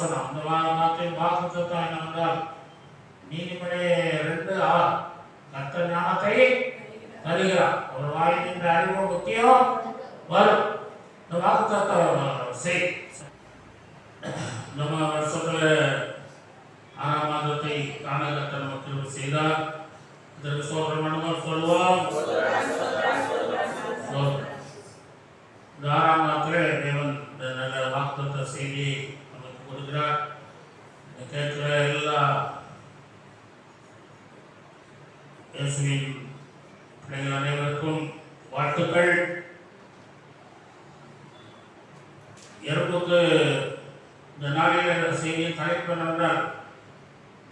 வசனம். அந்த வாரத்தின் வாக்குத்தத்தம் என்னவென்றால் நீதிமொழி ரெண்டு ஆறு கத்த ஞானத்தை தருகிறார். ஒரு வாயின் இந்த அறிவு முக்கியம் வரும். இந்த வாக்குத்தத்தம் செய் நம்ம வருஷத்துல ஆறாம் மாதத்தை காண கத்த நமக்கு செய்தார். இதற்கு சோதரம் பண்ணுவோம் சொல்லுவோம். இந்த ஆறாம் நாட்களே தேவன் இந்த நல்ல வாக்குத்த செய்தியை கொடுக்கிறார். கேட்கிற எல்லா இயேசுவின் பிள்ளைகள் அனைவருக்கும் வாழ்த்துக்கள். எறும்புக்கு இந்த நாளில் என்ற செய்தியை தலைப்பு நடந்தார்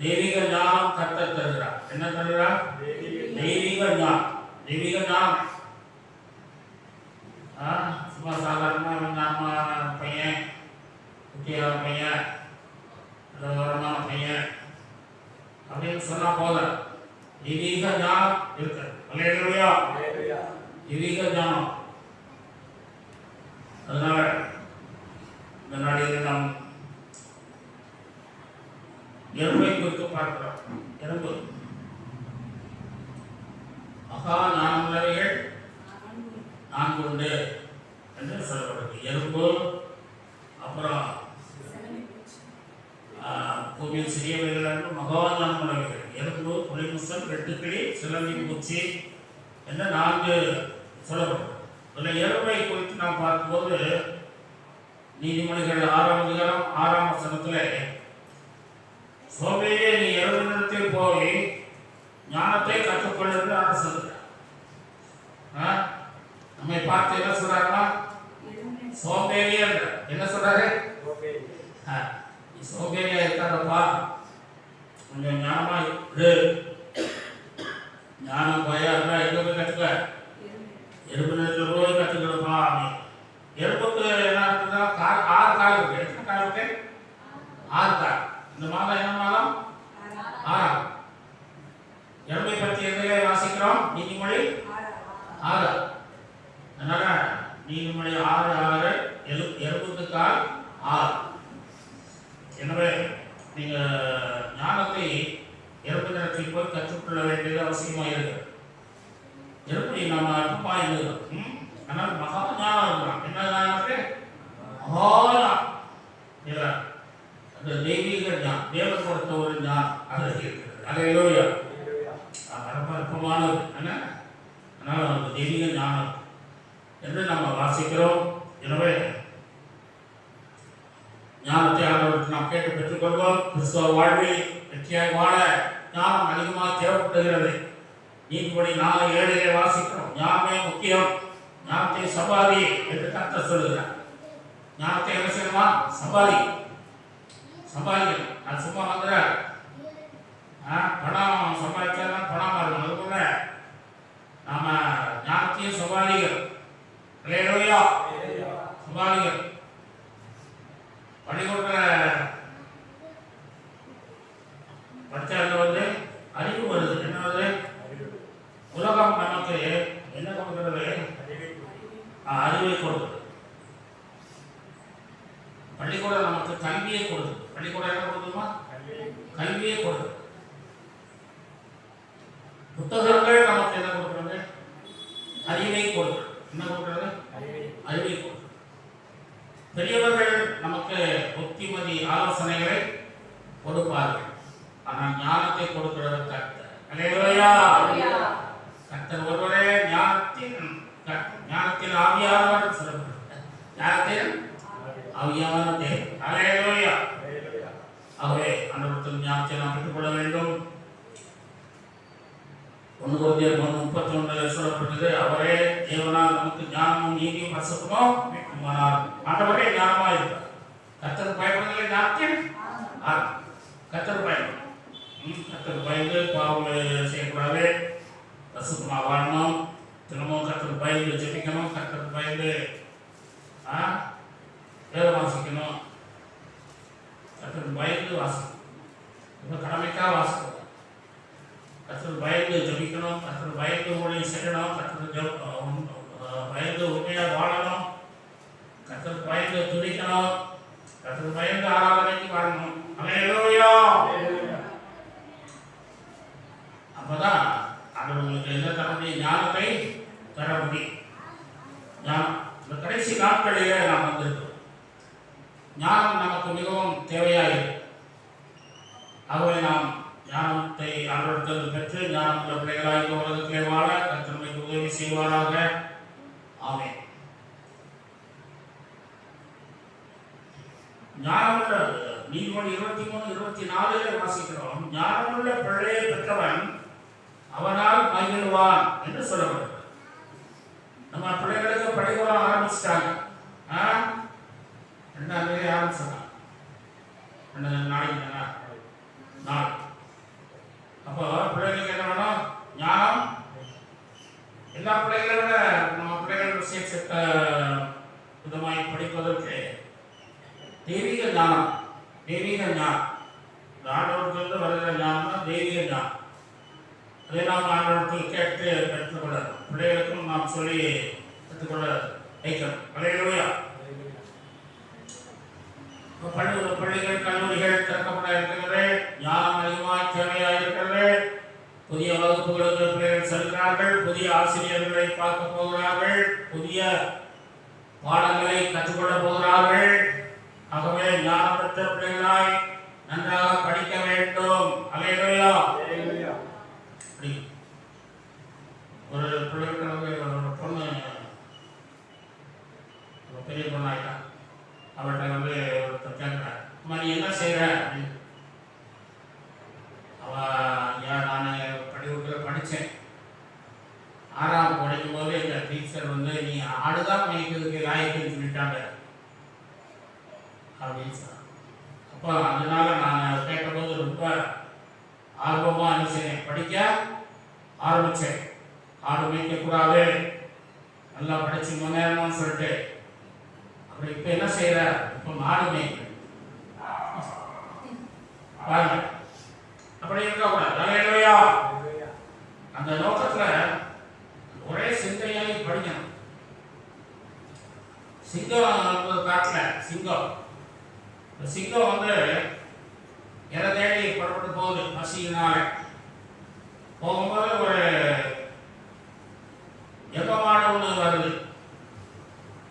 தெய்வீக ஞானம் கத்த தருகிறார். என்ன தருகிறார்? தெய்வீக ஞானம். தெய்வீக ஞானம். சும்மா சாதாரணமாக நாம பையன். குட்டியான பையன் இல்லை பையன் அப்படின்னு சொன்னா போதும். தெய்வீக ஞானம் இருக்கு அல்லையா தெய்வீக ஞானம். அதனால இந்த நாளில் நாம் எறும்பை குறித்து பார்க்கிறோம். எறும்பு. மகா ஞானமுள்ளவைகள் நான்கு உண்டு. என்று சொல்லப்படுது. எறும்பு அப்புறம் ஆஹ், பூமியில் சிறியவைகள் என்று மகவான் உள்ளவைகள் எறும்பு புலிமுசல் வெட்டுக்கிளி சிலந்தி பூச்சி என்று நான்கு சொல்லப்படும். இதில் எறும்பை குறித்து நாம் பார்க்கும்போது நீதிமொழிகள் ஆறாம் அதிகாரம் ஆறாம் வசனத்தில் சோம்பேறியே நீ எறும்பினிடத்தில் போய் ஞானத்தை கற்றுக்கொள் என்று அவர் சொல்கிறார்? நம்மை பார்த்து என்ன சொல்றாருன்னா சோம்பேறியே. என்ன சொல்றாரு? ஆ, இருக்காதப்பா கொஞ்சம் ஞானமா இரு. ஞானம் பயா இருந்தா எங்க போய் கத்துக்க எறும்பு நேரத்தில் போய் கத்துக்கிறப்பா எறும்புக்கு என்ன இருக்குன்னா கால் ஆறு கால் இருக்கு. எத்தனை கால் இருக்கு? ஆறு கால். இந்த மாதம் என்ன மாதம்? ஆறாம். எறும்பை பற்றி எதிலே வாசிக்கிறோம். நீதிமொழி? ஆறு. அதனால நீதிமொழி ஆறு ஆறு. எறும்புக்கு கால் ஆறு. எனவே நீங்கள் ஞானத்தை இறப்பு நேரத்தில் போய் கற்றுக்கொள்ள வேண்டியது அவசியமாக இருக்கு. எப்படி நம்ம அற்பமா எழுதுறோம் ம்? ஆனால் மகா ஞானம் இருக்கிறான். என்ன ஞானத்து இருக்கு? இல்லை அந்த தெய்வீக ஞானம் தேவன் கொடுத்த ஒரு ஞானம் அது இருக்கிறது. அது இல்லையா ரொம்ப அற்பமானது. என்ன? ஆனால் அந்த தெய்வீக ஞானம் என்று நம்ம வாசிக்கிறோம். எனவே ஞானத்தை ஆண்டவருக்கு நாம் கேட்டு பெற்றுக்கொள்வோம். கிறிஸ்துவ வாழ்வில் வெற்றியாய் வாழ ஞானம் அதிகமாக தேவைப்படுகிறது. நீதிபடி நாலு ஏழையை வாசிக்கிறோம். ஞானமே முக்கியம். ஞானத்தை சம்பாதி என்று கத்த சொல்லுகிறார். ஞானத்தை என்ன செய்யணுமா? சம்பாதி. சம்பாதிக்கணும். நான் சும்மா வந்துட பணம் சம்பாதிச்சா பணம் வரணும் கூட நாம ஞானத்தையும் சம்பாதிக்கணும். இல்லையா பண்ணி பள்ளிக்கூடத்துல படிச்சாங்க வந்து அறிவு வருது என்ன வருது உலகம் நமக்கு என்ன கொடுக்கிறது ஆ, அறிவை கொடுக்குது பள்ளிக்கூடம் நமக்கு கல்வியை கொடுக்குது பள்ளிக்கூடம் என்ன கொடுக்குமா கல்வியை கொடுக்குது புத்தகங்கள் நமக்கு என்ன கொடுக்கிறது அறிவை கொடுக்குது என்ன கொடுக்கிறது அறிவை கொடுக்குது பெரியவர்கள் நமக்கு புத்திமதி ஆலோசனைகளை கொடுப்பார்கள் ஆனால் ஞானத்தை கொடுக்கிறது கர்த்தர் அல்லேலூயா கர்த்தர் ஒருவரே ஞானத்தின் க- ஞானத்தின் ஆவியானவர் சொல்லப்படுகிறார் ஞானத்தின் ஆவியான தேவன் அல்லேலூயா ஆகவே அன்றைய ஞானத்தை நாம் பெற்றுக்கொள்ள வேண்டும் ஒன்று குருந்தியர் ஒன்று முப்பத்தி ஒன்றில் சொல்லப்பட்டது அவரே தேவனால் நமக்கு ஞானமும் நீதியும் வசப்படும் ஆனால் ஆண்டவரே ஞானமாக இருக்கிறார் கத்தர் பயப்படுதலை ஞானத்தின் கத்தர் பயப்படும் கத்தர் பயந்து பாவங்கள் செய்யக்கூடாது. வசுக்குமா வாழணும். தினமும் கத்தர் பயந்து ஜெபிக்கணும். கத்தர் பயந்து வேலை வாசிக்கணும். கத்தர் பயந்து வாசிக்கணும். இப்போ கடமைக்காக வாசிக்கணும். கத்தர் பயந்து ஜபிக்கணும் கத்தர் பயந்து ஊழியம் செய்யணும் கத்தர் பயந்து உண்மையாக வாழணும் கத்தர் பயந்து துணிக்கணும் கத்தர் பயந்து ஆராதனைக்கு வரணும். அலையலோயா அப்பதான் அது உங்களுக்கு என்ன தரக்கூடிய ஞானத்தை தர முடியும். இந்த கடைசி நாட்களிலே நாம் வந்திருக்கிறோம். ஞானம் ஆண்டவர்கள் பெற்று ஞானம் உள்ள பிள்ளைகளாக இந்த உலகத்திலே வாழ கற்றுமை உதவி செய்வாராக. ஆமே ஞானமுள்ள நீதிமொழி இருபத்தி மூணு இருபத்தி நாலுல வாசிக்கிறோம். ஞானமுள்ள பிள்ளையை பெற்றவன் அவனால் மகிழ்வான் என்று சொல்லப்படுகிறது நம்ம பிள்ளைகளுக்கு பள்ளிக்கூடம் ஆரம்பிச்சிட்டாங்க. ஆ? ரெண்டாம் தேதி ஆரம்பிச்சிடலாம். ரெண்டு நாளைக்கு நாள். அப்போ பிள்ளைகளுக்கு என்ன வேணும்? ஞானம். எல்லா பிள்ளைகளை விட நம்ம பிள்ளைகள் விசேஷத்த விதமாய் படிப்பதற்கு தெய்வீக ஞானம். தெய்வீக ஞானம். இந்த ஆண்டவரத்திலிருந்து வருகிற ஞானம் தான் தெய்வீக ஞானம். அதை நாம் ஆண்டவரத்தில் கேட்டு பெற்றுக்கொள்ள பிள்ளைகளுக்கும் நாம் சொல்லி பெற்றுக்கொள்ள வைக்கணும். பள்ளியிலா பள்ளி பள்ளிகள் கல்லூரிகள் திறக்கப்பட இருக்கிறது ஞானம் அதிகமாக தேவையாக இருக்கிறது புதிய வகுப்புகளுக்கு பிள்ளைகள் செல்கிறார்கள். புதிய ஆசிரியர்களை பார்க்க போகிறார்கள். புதிய பாடங்களை கற்றுக்கொள்ள போகிறார்கள். ஆகவே ஞானம் பெற்ற பிள்ளைகளாய் நன்றாக படிக்க வேண்டும். அலையா ஒரு பிள்ளைகளுக்கு பொண்ணு பெரிய பொண்ணாயிட்டான் அவர்கிட்ட வந்து ஒருத்தர் கேட்குறாரு அம்மா நீ என்ன செய்கிற அப்படின்னு. அவன் ஏன் நான் பள்ளிக்கூடத்தில் படித்தேன் ஆறாம் படிக்கும் போது எங்கள் டீச்சர் வந்து நீ ஆடுதான் மேய்க்கிறதுக்கு லாயக்குன்னு சொல்லிட்டாங்க. அப்படின்னு சொன்னான். அப்போ அதனால நான் கேட்டபோது ரொம்ப ஆர்வமாக அனுப்பிச்சேன் படிக்க ஆரம்பித்தேன் ஆடு மேய்க்கக்கூடாது. நல்லா படித்து முன்னேறணும்னு சொல்லிட்டு அப்புறம் இப்போ என்ன செய்யற இப்போ மாடு மேய்க்கிறேன் பாருங்க. அப்படி இருக்கக்கூடாது. அந்த நோக்கத்துல ஒரே சிந்தையாகி படிக்கணும். சிங்கம் என்பது சிங்கம். சிங்கம் வந்து எதை தேடி புறப்பட்டு போகுது? பசியினால. போகும்போது ஒரு எவ்வளவு ஒன்று வருது.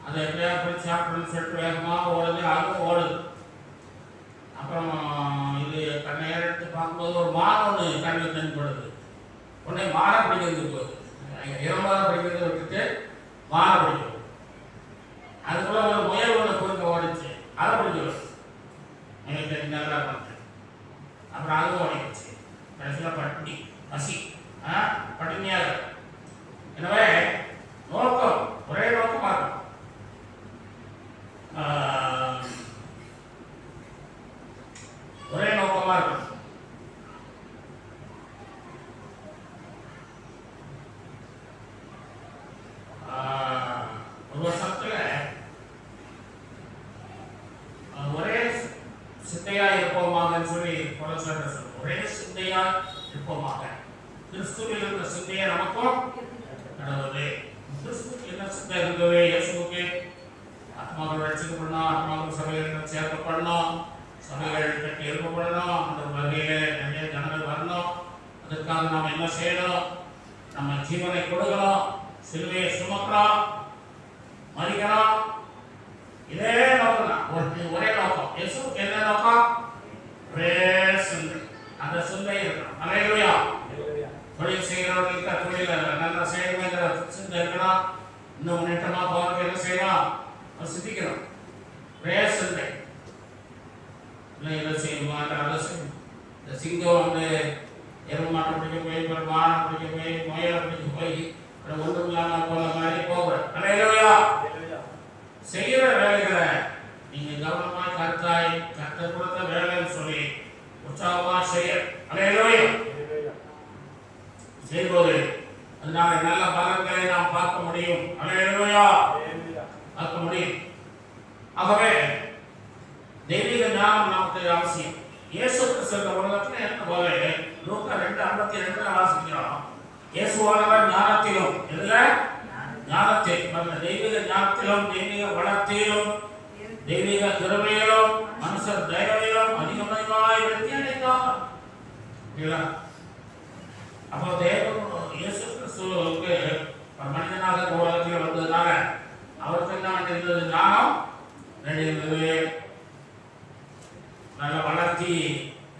அந்த எப்படியாவது போய் சாப்பிடணும்னு சொல்லிட்டு வேகமாக ஓடுது அதுவும் ஓடுது. அப்புறம் இது கண்ணை எடுத்து பார்க்கும்போது ஒரு மான் ஒன்று கண்ணில் தென்படுது உடனே மாலை பிடிக்கிறது போகுது. இரண்டாவது பிடிக்கிறத விட்டுட்டு மாலை பிடிக்கும். அதுக்குள்ள ஒரு முயல் ஒன்று குறுக்க ஓடிச்சு. அதை பிடிக்கிறது முயல் தெரிஞ்சு நல்லா பண்ணுறேன் அப்புறம் அதுவும் ஓடிடுச்சு. கடைசியில் பட்டினி பசி. ஆ? பட்டினியாக எனவே நோக்கம். ஒரே நோக்கமாக இருக்கும். Uh, அதற்காக நாம் என்ன செய்யணும் நம்ம ஜீவனை கொடுக்கணும் சிலுவையை சுமக்கலாம். மறிக்கணும் இதே நோக்கம் தான். ஒரு ஒரே நோக்கம். இயேசுவுக்கு என்ன நோக்கம்? ஒரே சிந்தை. அந்த சிந்தை இருக்கணும். அலையிலுயா. தொழில் செய்கிறவர்களுக்கு தொழில நல்லா செய்யணுங்கிற சிந்தை இருக்கணும் இன்னும் முன்னேற்றமா போறதுக்கு என்ன செய்யணும் சிந்திக்கணும் ஒரே சிந்தை. இல்லை இதை செய்யணுமா? அதை செய்யணும் இந்த சிங்கம் வந்து எருமை பிடிக்க போய் அப்புறம் மானை பிடிக்க போய் முயலை பிடிக்க போய் அப்புறம் ஒன்றுமில்லாம இல்லாமல் போன மாதிரி போகிறேன் அலையிலுயா செய்கிற வேலைகளை நீங்க கவனமா கருத்தாய் கத்த கொடுத்த வேலைன்னு சொல்லி உற்சாகமா செய்ய அலையிலுயா இல்லைங்களா அப்போ தேவன் இயேசு கிறிஸ்துவுக்கு மனிதனாக உலகத்தில் வந்ததுனால அவருக்கு என்ன இருந்தது ஞானம் இருந்தது நல்ல வளர்ச்சி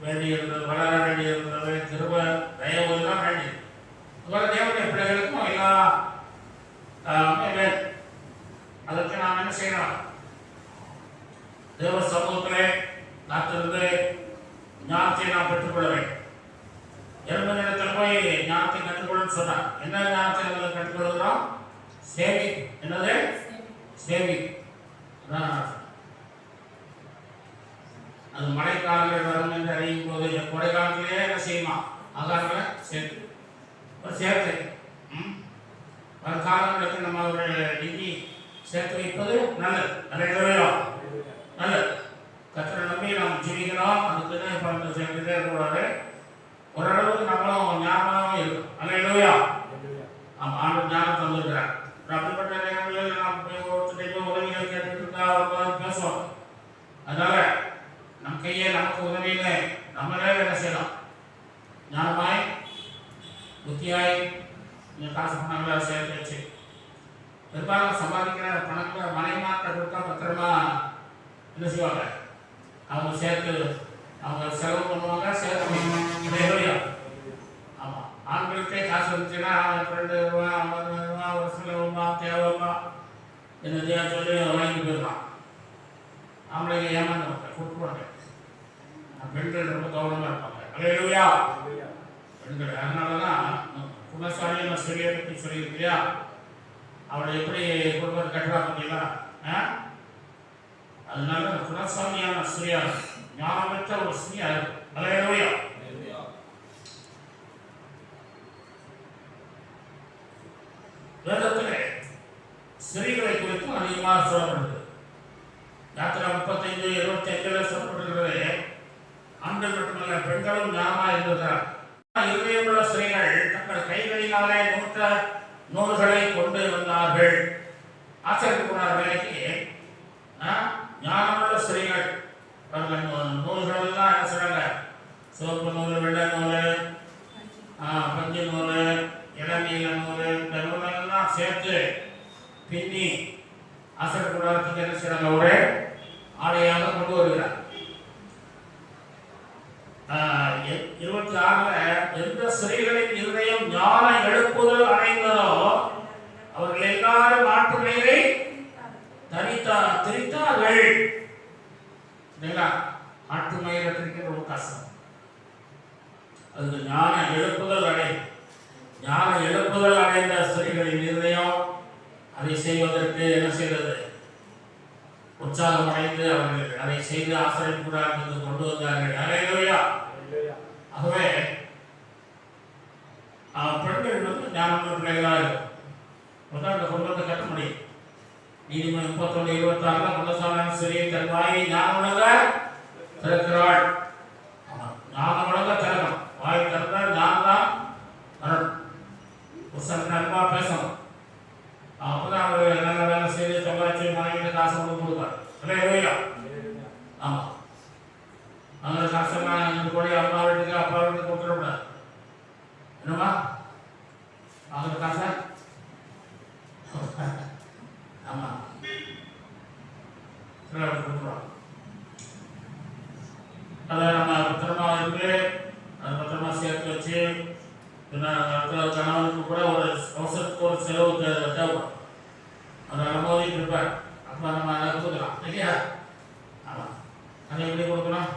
வேண்டியிருந்தது வளர வேண்டியிருந்தது திரும்ப தயவு எல்லாம் வேண்டி இவர தேவனுடைய பிள்ளைகளுக்கும் எல்லா வேண்டும் அதற்கு நாம் என்ன செய்யணும் தேவ சமூகத்திலே காத்திருந்து ஞானத்தை நாம் பெற்றுக்கொள்ள வேண்டும் ரெண்டு இருந்தது சொன்னார் என்ன ஞானத்தை நம்ம கற்றுக்கொள்கிறோம் சேவி என்னது சேவி அது மழைக்காலங்கள் வரும் என்று அறியும் போது கோடை காலத்திலேயே என்ன செய்யுமா ஆகாரங்களை சேர்த்து ஒரு சேர்த்து ம்? வரும் காலங்களுக்கு நம்ம ஒரு நிதி சேர்த்து வைப்பது நல்லது நல்ல நல்லது கத்திர நம்பி நாம் ஜீவிக்கிறோம் தான் பணத்தை சேர்த்துட்டே இருக்கக்கூடாது ஓரளவுக்கு நம்மளும் ஞாபகம் இருக்கும். அல்லையா ஆமாம் ஆண்டு ஞானம் தந்திருக்கிறார். அப்படிப்பட்ட நேரங்களில் நாம் போய் ஒருத்தருடைய உதவிகள் கேட்டுட்டு இருந்தா அவங்க பேசுவாங்க. அதனால நம் கையே நமக்கு உதவியில்லை நம்மளே என்ன செய்யலாம். ஞானமாய் புத்தியாய் இந்த காசு பணங்களை சேர்த்து வச்சு பெரும்பாலும் சம்பாதிக்கிற பணங்களை மனைமாற்ற கொடுத்தா பத்திரமா என்ன செய்வாங்க? அவங்க சேர்த்து அவங்க செலவு பண்ணுவாங்க சேர்த்து ஆமாம் ஆண்களுக்கே காசு வந்துச்சுன்னா ரெண்டு ரூபா ஐம்பது ரூபா ஒரு சில ரூபா தேவைப்பா என்னதையா சொல்லி வாங்கி போயிடலாம் ஆம்பளைங்க ஏமாந்துவாங்க கொடுத்துருவாங்க பெண்கள் ரொம்ப கவனமாக இருப்பாங்க. அலையிலுயா பெண்கள் அதனால தான் குணசாலியை நான் சொல்லியை பற்றி சொல்லியிருக்கியா அவளை எப்படி குடும்பத்தை கட்டுறா பார்த்தீங்களா அதனால குணசாமியான குணசாலியான ஞானமற்ற ஒரு ஸ்ரீயா அலையிலுயா வேதத்திலே ஸ்திரீகளை குறித்தும் அதிகமாக சொல்லப்படுது யாத்திரா முப்பத்தைந்து இருபத்தி அஞ்சுல சொல்லப்பட்டிருக்கிறது ஆண்கள் மட்டுமல்ல பெண்களும் ஞானமாக இருந்திருக்கிறார். இருதயமுள்ள ஸ்திரீகள் தங்கள் கைகளினாலே நூற்ற நூல்களை கொண்டு வந்தார்கள். ஆச்சரியக்குமார் வேலைக்கு ஞானமுள்ள அவர்கள் நூ- நூல்கள் எல்லாம் என்ன சொல்றாங்க சிவப்பு நூல் வெள்ளை நூல் ஆ, பஞ்சு நூல் இளநீல நூல் இந்த நூலெல்லாம் சேர்த்து பின்னி அசர் கூடாரத்துக்கு என்ன செய்யறாங்க ஒரு ஆடையாக கொண்டு வருகிறார் இருபத்தி ஆறுல எந்த சிறைகளின் இருதயம் ஞான எழுப்புதல் அடைந்ததோ அவர்கள் எல்லாரும் மாற்று பெயரை தனித்தா திரித்தார்கள் இல்லைங்களா? ஆட்டு திரிக்கிறது ரொம்ப கஷ்டம். அதுக்கு ஞான எழுப்புதல் அடை. ஞான எழுப்புதல் அடைந்த ஸ்திரீகளின் இருதயம் அதை செய்வதற்கு என்ன செய்தது? உற்சாகம் அடைந்து அவர்கள் அதை செய்து ஆசிரியக்கூடாது கொண்டு வந்தார்கள். அலையிலா ஆகவே பெண்கள் வந்து ஞானமுள்ள பிள்ளைகளாக இருக்கும் அந்த குடும்பத்தை கட்ட முடியும். நீதிமன்றம் முப்பத்தொன்று இருபத்தாறுல குலசாமி சிறிய தன் வாயை உலக திறக்கிறாள். ஆமா, உலக திறக்கணும். வாய் திறந்தால் ஞானம் தான் வரணும். புருஷன் நண்பா பேசணும். அப்பதான் அவர் நல்ல வேலை செய்து சம்பாதிச்சு மனைவிட்டு காசு கொண்டு கொடுப்பார். இல்லையா? ஆமா அந்த காசெல்லாம் இந்த கோடி அம்மா வீட்டுக்கு அப்பா வீட்டுக்கு கொடுத்துடக்கூடாது என்னம்மா? அந்த காசை ஆமா சரி அப்படி கொடுத்துருவாங்க அதை நம்ம பத்திரமா இருந்து அதை பத்திரமா சேர்த்து வச்சு பின்ன அடுத்த கணவனுக்கு கூட ஒரு அவசரத்துக்கு ஒரு செலவு தே- தேவைப்படும் அதை அனுமதிட்டு இருப்பார் அப்போ நம்ம அதை கொடுக்கலாம் இல்லையா ஆமாம் அதை எப்படி கொடுக்கணும்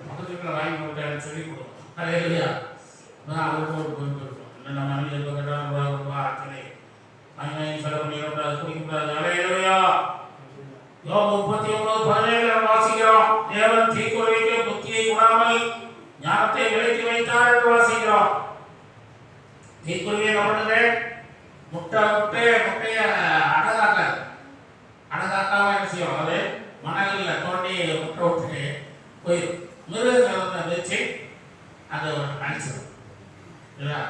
பக்கத்து வீட்டில் வாங்கி கொடுத்தேன்னு சொல்லி கொடுக்கணும் அது இல்லையா அதான் அவருக்கு ஒரு பொறுப்பு இருக்கும் இல்லை நம்ம மனைவி எப்போ கேட்டாலும் ரூபா ரூபா அத்தனை வாங்கி வாங்கி செலவு பண்ணிடக்கூடாது குடிக்கக்கூடாது அலை இல்லையா யோகம் முப்பத்தி ஒன்பது பதினேழு வாசிக்கிறோம் தேவன் தீக்குறைக்கு புத்தியை கூடாமல் ஞானத்தை விலக்கி வைத்தார் என்று வாசிக்கிறோம் தீக்குருவியை என்ன பண்ணுது முட்டை முட்டை முட்டைய அடகாக்க அடகாக்காம என்ன செய்யும் அது மணலில் தோண்டி முட்டை விட்டு போயிடும். மிருகங்களை வந்து வச்சு அதை அடிச்சிடும். இல்லையா?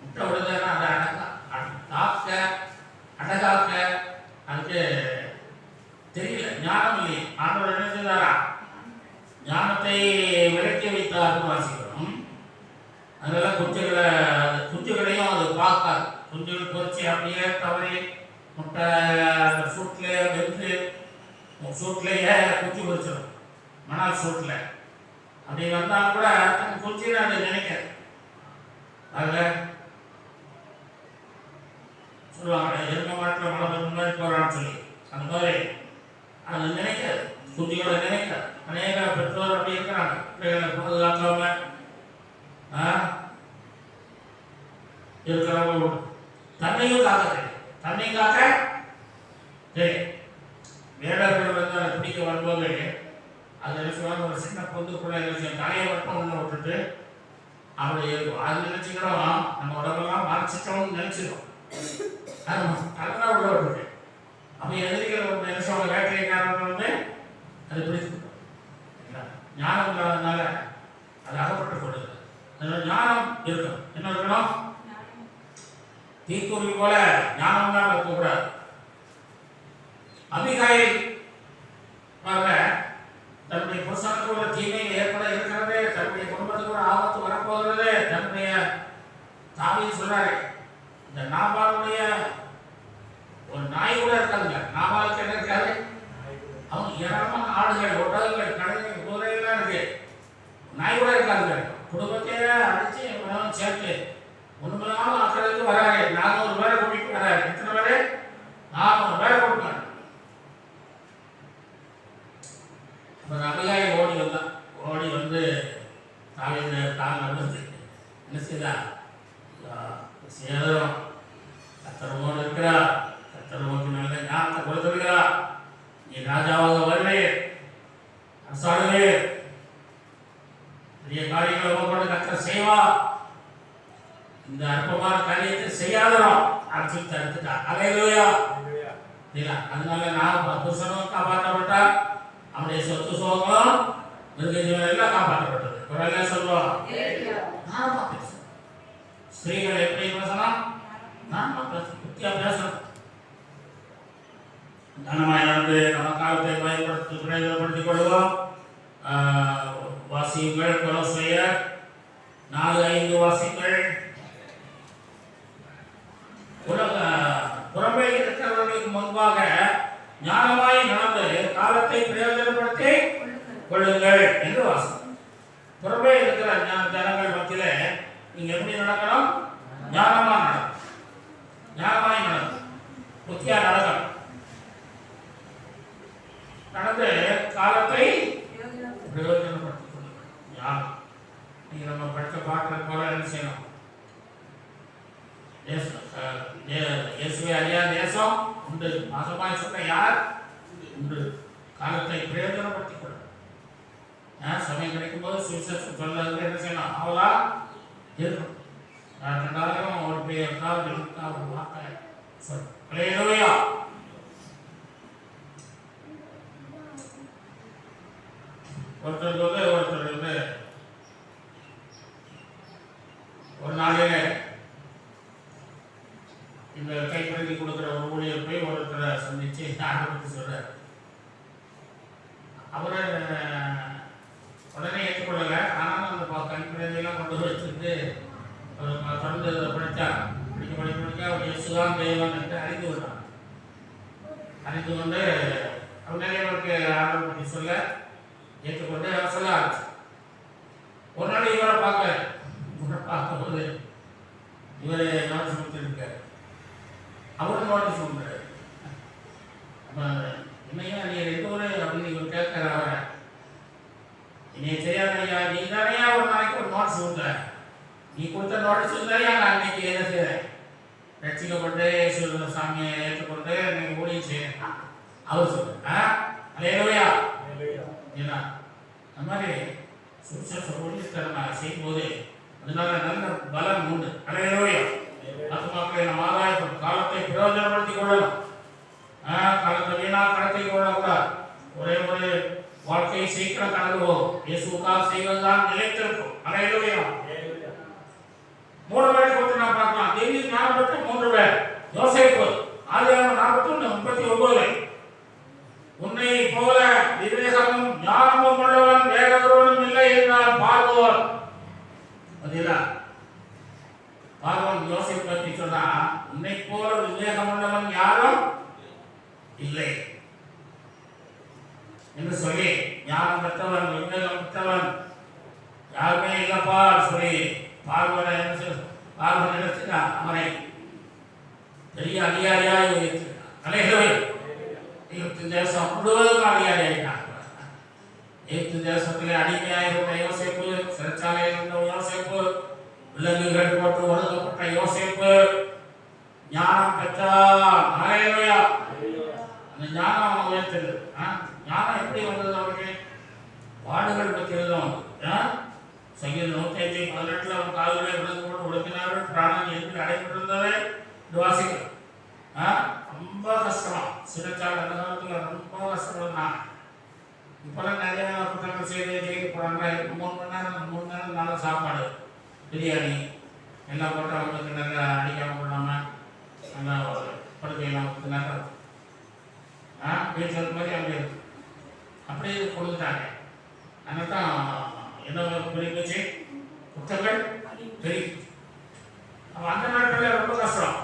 முட்டை விடுதலைன்னா அதை அடக்கா தாக்க அடகாக்க அதுக்கு தெரியல. ஞானம் இல்லை. ஆண்டவர் என்ன செய்தாரா ஞானத்தை விளக்கி வைத்தார்னு வாசிக்கிறோம். அதனால குஞ்சுகளை குஞ்சுகளையும் அது பார்க்காது. குஞ்சுகள் பொறிச்சு அப்படியே தவறி முட்டை அந்த சூட்டில் வெந்து சூட்லேயே குஞ்சு பொறிச்சிடும். மணால் சூட்டில் அப்படி வந்தால் கூட தன் குஞ்சுன்னு அது நினைக்காது. அதில் சொல்லுவாங்க எந்த மாட்டில் மழை முன்னாடி போகிறான்னு சொல்லி. அந்த மாதிரி அது நினைக்காது. குஞ்சுகளை நினைக்காது. அநேக பெற்றோர் அப்படி இருக்கிறாங்க. பிள்ளைகளை பாதுகாக்காம இருக்கிறவங்க தன்னையும் காக்க தெரியும். தன்னையும் காக்க தெரியும். வேடர்கள் வந்து அதை பிடிக்க வரும்போது அது என்ன ஒரு சின்ன பொந்து பிள்ளைங்க தலையை மட்டும் உள்ள விட்டுட்டு அப்படி இருக்கும். அது நினைச்சுக்கிறோம் நம்ம உடம்பெல்லாம் மறைச்சிட்டோம்னு நினைச்சிடும் அது நல்லா உள்ள விட்டுட்டு அப்போ எழுதிக்கிற ஒரு என்ன சொல்ல வேட்டைக்காரன் வந்து அது பிடித்து ஞானம் இல்லாததுனால அது அகப்பட்டு கொடுக்குது அதனால ஞானம் இருக்கணும். என்ன இருக்கணும்? தீக்குருவி போல ஞானம் தான் இருக்கக்கூடாது அபிகாயை பாருங்க. தன்னுடைய புருஷனுக்கு ஒரு தீமை ஏற்பட இருக்கிறது தன்னுடைய குடும்பத்துக்கு ஒரு ஆபத்து வரப்போகிறது. தன்னுடைய தாவி சொல்றாரு இந்த நாபாலுடைய ஒரு நாய் கூட இருக்காதுங்க நாபாலுக்கு என்ன இருக்காது அவங்க ஏராளமான ஆடுகள் ஒட்டகங்கள் கடைகள் குதிரைகள்லாம் இருக்கு. நாய் கூட இருக்காதுங்க குடும்பத்தையே அடிச்சு இவனும் சேர்த்து ஒண்ணுமில்லாம ஆக்கிறதுக்கு வராரு நானூறு பேரை கூட்டிட்டு வராரு எத்தனை பேரு? நானூறு பேரை கூட்டிட்டு அப்புறம் அபிகாரி ஓடி வந்தான் ஓடி வந்து தாவித தாங்க வந்து என்ன செய்தா? சேதம். கத்தரமோடு இருக்கிறா கத்தரமோக்கு நல்ல ஞானத்தை கொடுத்துருக்கிறா நீ ராஜாவாக வரலே அரசாடுவே பெரிய காரியங்களை உங்களோட கத்தர் செய்வா. இந்த அற்பமான காரியத்தை செய்யாதோம் அப்படின்னு தடுத்துட்டா இல்லையா அதனால நான் புருஷனும் காப்பாற்றப்பட்டா அவனுடைய சொத்து சுகங்களும் மிருக ஜீவன் எல்லாம் காப்பாற்றப்பட்டது. குரல்ல சொல்லுவோம் நாம பேசணும் ஸ்திரீகள் எப்படி பேசணும் நாம பேசணும் புத்தியா பேசணும். கனமாய் நடந்து நம்ம காலத்தை பயன்படுத்தி பிரயோஜனப்படுத்திக் கொள்வோம். வாசியுங்கள் கொலோசைய நாலு ஐந்து வாசிங்கள் உலக புறம்பே இருக்கிறவர்களுக்கு முன்பாக நடந்து காலத்தை பிரயோஜனப்படுத்தி கொள்ளுங்கள் என்று வாசம் புறமே இருக்கிற ஞான ஜனங்கள் மத்தியில நீங்க எப்படி நடக்கணும்? ஞானமா நடக்கும் ஞானமாய் நடக்கும் புத்தியா நடக்கணும். நடந்து காலத்தை பிரயோஜனப்படுத்திக் கொள்ளுங்கள் ஞானம். நீங்க நம்ம படித்த பாட்டில் போல என்ன செய்யணும்? தேசம் இயேசுவை அறியாத தேசம் உண்டு. மாசமாய் சொன்ன யார்? உண்டு. காலத்தை பிரயோஜனப்படுத்திக் கொள்ளும் சமயம் கிடைக்கும் போது சுவிசேஷம் சொல்றது என்ன செய்யணும்? அவளா இருக்கணும் நான் ரெண்டாயிரம் ஒரு பேர் கால் இருக்கா ஒரு வார்த்தை சொல் ஹalleluya ஒருத்தர் வந்து ஒருத்தர் வந்து ஒரு நாளிலே இந்த கைப்பிரதி கொடுக்குற ஒரு ஊழியர் போய் ஒருத்தரை சந்திச்சு ஆரம்பித்து சொல்கிறார் அவரை உடனே ஏற்றுக்கொள்ளலை. ஆனாலும் அந்த ப- கைப்பிரதியெல்லாம் கொண்டு வச்சுட்டு அவர் தொடர்ந்து அதை படித்தா படிக்க படிக்க படிக்க அவர் இயேசுதான் தெய்வம் என்று அறிந்து கொண்டார். அறிந்து கொண்டு அவர் அவருக்கு ஆர்வம் பற்றி சொல்ல ஏற்றுக்கொண்டு அவர் சொல்ல ஆச்சு ஒரு நாள் இவரை பார்க்க இவரை பார்க்கும்போது இவரை நான் கொடுத்துருக்காரு பிராணன் எப்படி நடைபெற்றிருந்ததை இது வாசிக்கலாம் ரொம்ப கஷ்டம். சிறைச்சாலை அந்த காலத்தில் ரொம்ப கஷ்டப்படுறான் இப்போலாம் நிறைய குற்றங்கள் செய்து ஜெயிக்க போகிறாங்க மூணு மணி நேரம் மூணு நேரம் நல்ல சாப்பாடு பிரியாணி எல்லாம் போட்டு அவங்களுக்கு நிறைய அடிக்காமல் போடாமல் நல்லா படுக்கையெல்லாம் கொடுத்து நேரம் ஆ? வீட்டில் இருக்க மாதிரி அப்படி இருக்கும் அப்படியே கொடுத்துட்டாங்க. அதனால தான் என்ன பெரிய போச்சு குற்றங்கள் பெரிய அப்ப அந்த நாட்களில் ரொம்ப கஷ்டம்.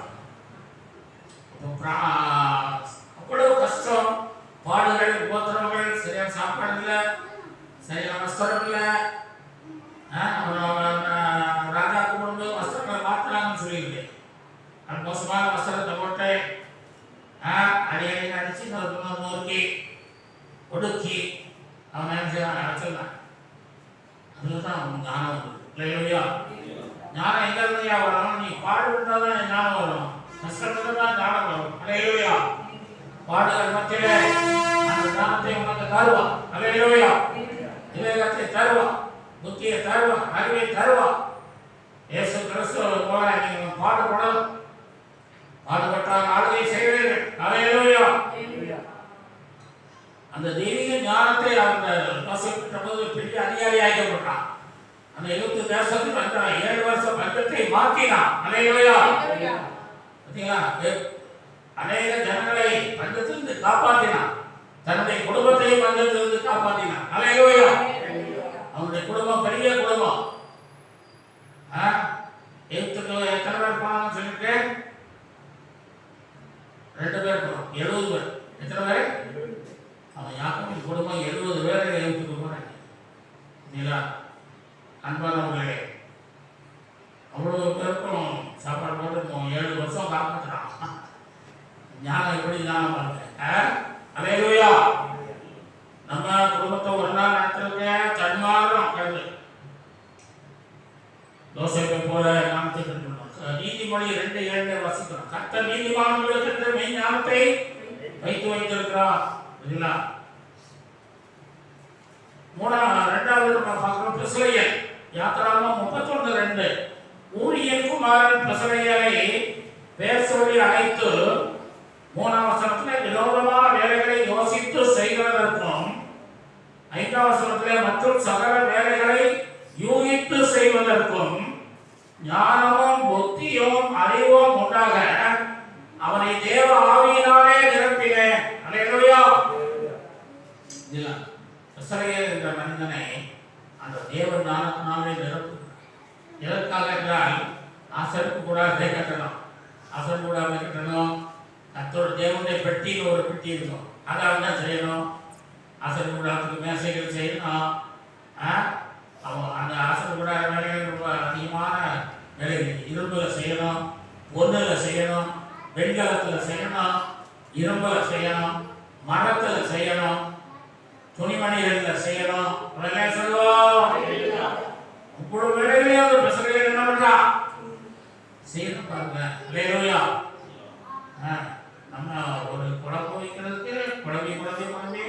அவ்வளவு கஷ்டம். பாடுகள் உபத்திரவங்கள் சரியான சாப்பாடு இல்லை சரியான வஸ்திரம் இல்லை. ராஜா கொண்டு வஸ்திரங்களை மாற்றலாம்னு சொல்லியிருக்கேன் அது மோசமான வஸ்திரத்தை போட்டு ஆ, அடிச்சு நொறுக்கு நொறுக்கி ஒடுக்கி அவன் என்ன செய்வான்? அடைச்சிடலாம் அதுதான் அவன் தானம் இல்லையா? ஞானம் எங்க இருந்தையா வரும். நீ பாடுபட்டா தான் ஞானம் வரும். கஷ்டப்பட்டு தான் ஞானம் வரும். அலையிலோயா பாடுகள் மத்தியில அந்த ஞானத்தை உனக்கு தருவா. அலையிலோயா விவேகத்தை தருவா. புத்தியை தருவா. அறிவை தருவா. இயேசு கிறிஸ்து போல நீங்க பாடுபடணும் பாடுபட்டால் ஆளுகை செய்வீர்கள். அலையிலோயா அந்த தெய்வீக ஞானத்தை அந்த வசிக்கின்ற போது பெரிய அதிகாரி ஆக்கப்பட்டான் அந்த எழுத்து தேசத்தில் அந்த ஏழு வருஷம் பஞ்சத்தை மாற்றினான். அலையிலோயா. பார்த்தீங்களா அநேக ஜனங்களை பஞ்சத்திலிருந்து காப்பாற்றினான் தன்னுடைய குடும்பத்தையும் பஞ்சத்திலிருந்து காப்பாற்றினான் அலையிலோயா. அவனுடைய குடும்பம் பெரிய குடும்பம். ஆ? எழுத்துக்கு எத்தனை பேர் போனாங்கன்னு சொல்லிட்டு ரெண்டு பேர் போனோம் எழுபது பேர் எத்தனை பேர் அவன் யாக்கோபின் குடும்பம் எழுபது பேரை எழுத்துக்கு போறாங்க நிலா அன்பானவர்களே அவ்வளவு பேருக்கும் சாப்பாடு போட்டு மோ- ஏழு வருஷம் காப்பாற்றுறான் ஞானம் எப்படி ஞானம் பாருங்க அலையிலுயா நம்ம குடும்பத்தை ஒரு நாள் நடத்துறதுக்கு தன்மாரம் கண்டு தோசைப்பை போல ஞானத்தை கண்டுள்ளோம் நீதிமொழி ரெண்டு ஏழு வசிக்கிறோம் கத்த நீதிமான்களுக்கு என்று மெய் ஞானத்தை வைத்து வைத்திருக்கிறார் சரிங்களா மூணாவது ரெண்டாவது நம்ம பார்க்கிறோம் பிசலையல் யாத்திராமம் முப்பத்தொன்று ரெண்டு ஊழியன் குமாரன் பிசலையலை பேர் சொல்லி அழைத்து மூணாம் வசனத்துல வினோதமான வேலைகளை செய்வதற்கும் ஐந்தாவது ஐந்தாம் மற்றும் சகல வேலைகளை யூகித்து செய்வதற்கும் ஞானமும் புத்தியும் அறிவும் உண்டாக அவனை தேவ ஆவியினாலே நிரப்பினேன். என்ற மனிதனை அந்த தேவ ஞானத்தினாலே நிரப்பு எதற்காக என்றால் அசருக்கு கூட அதை கட்டணும். ஆசர் கூட அதை கட்டணும். கத்தோட தேவனுடைய பெட்டின்னு ஒரு பெட்டி இருக்கும். அதை செய்யணும்? ஆசர் கூட மேசைகள் செய்யணும். ஆ? அவன் அந்த அசல் கூட வேலைகள் ரொம்ப அதிகமான வேலைகள். இரும்புல செய்யணும் பொண்ணுல செய்யணும் வெண்கலத்தில் செய்யணும் இரும்புல செய்யணும் மரத்தில் செய்யணும் துணிமணிகளில் செய்யணும். அதெல்லாம் சொல்லுவோம் இவ்வளவு வேலைகளையும் அந்த பிரசனைகள் என்ன பண்ணா செய்யணும் பாருங்க. ஆ. நம்ம ஒரு குழம்பு வைக்கிறதுக்கு குழம்பி குழம்பி குழம்பி.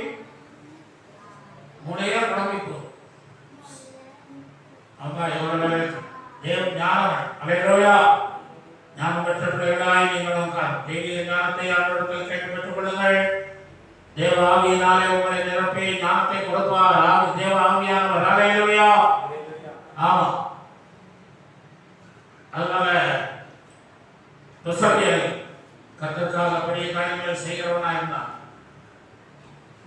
முனையா குழம்பிப்போ அப்பா எவ்வளவு வேலை தேவ ஞானம் அலையிலோயா. ஞானம் பெற்ற பிள்ளைகளாய் நீங்களும் தெய்வீக ஞானத்தை அவர்களுக்கு கேட்டு பெற்றுக் கொள்ளுங்கள். தேவ ஆவியினாலே உங்களை நிரப்பி ஞானத்தை கொடுப்பார். ஆவி தேவ ஆவியானவர் அலையிலோயா. ஆமா. அதனால துசபியனை கத்திற்காக பெரிய காரியங்களை செய்கிறவனா இருந்தான்.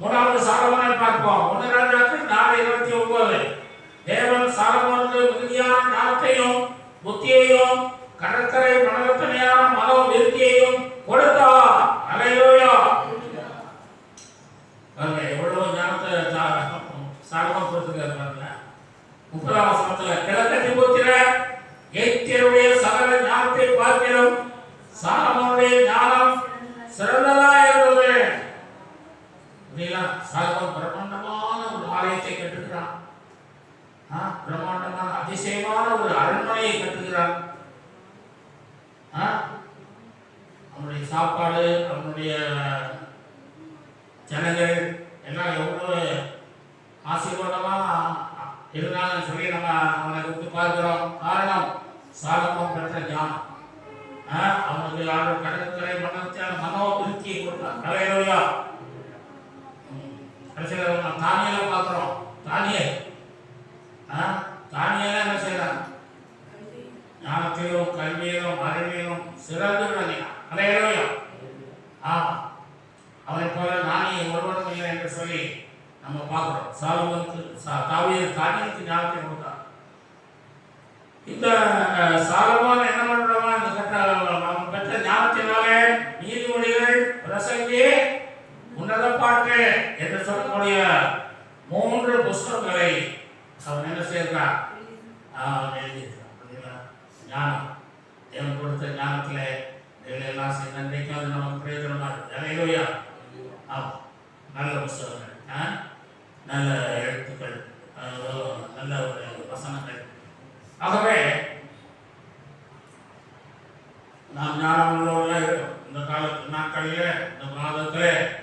மூணாவது சாலமோனை பார்ப்போம். ஒன்று ராஜாக்கள் நாலு இருபத்தி ஒன்பது. தேவன் சாலமோனுக்கு மிகுதியான ஞானத்தையும் புத்தியையும் கடற்கரை மனகத்தனையான மனோ விருத்தியையும் கொடுத்தார். அலையோயா சாலமன் தாவிய தானியத்துக்கு ஞாபகம் கொடுத்தான் இந்த சாலமான் என்ன பண்றவன் இந்த சட்ட பெற்ற ஞாபகத்தினாலே நீதிமொழிகள் பிரசங்கி உன்னத பாட்டு என்று சொல்லக்கூடிய மூன்று புஸ்தகங்களை அவன் என்ன செய்யறான் அவன் எழுதியிருக்கான் ஞானம். தேவன் கொடுத்த ஞானத்தில் வேலையெல்லாம் செய்ய நன்றிக்கும் அது நமக்கு பிரயோஜனமாக இருக்கு. நல்ல புஸ்தகங்கள். நல்ல எழுத்துக்கள் நல்ல ஒரு வசனங்கள். ஆகவே நாம் ஞானம் உள்ளவர்களாக இருக்கிறோம். இந்த காலத்து நாட்களில் இந்த மாதத்தில்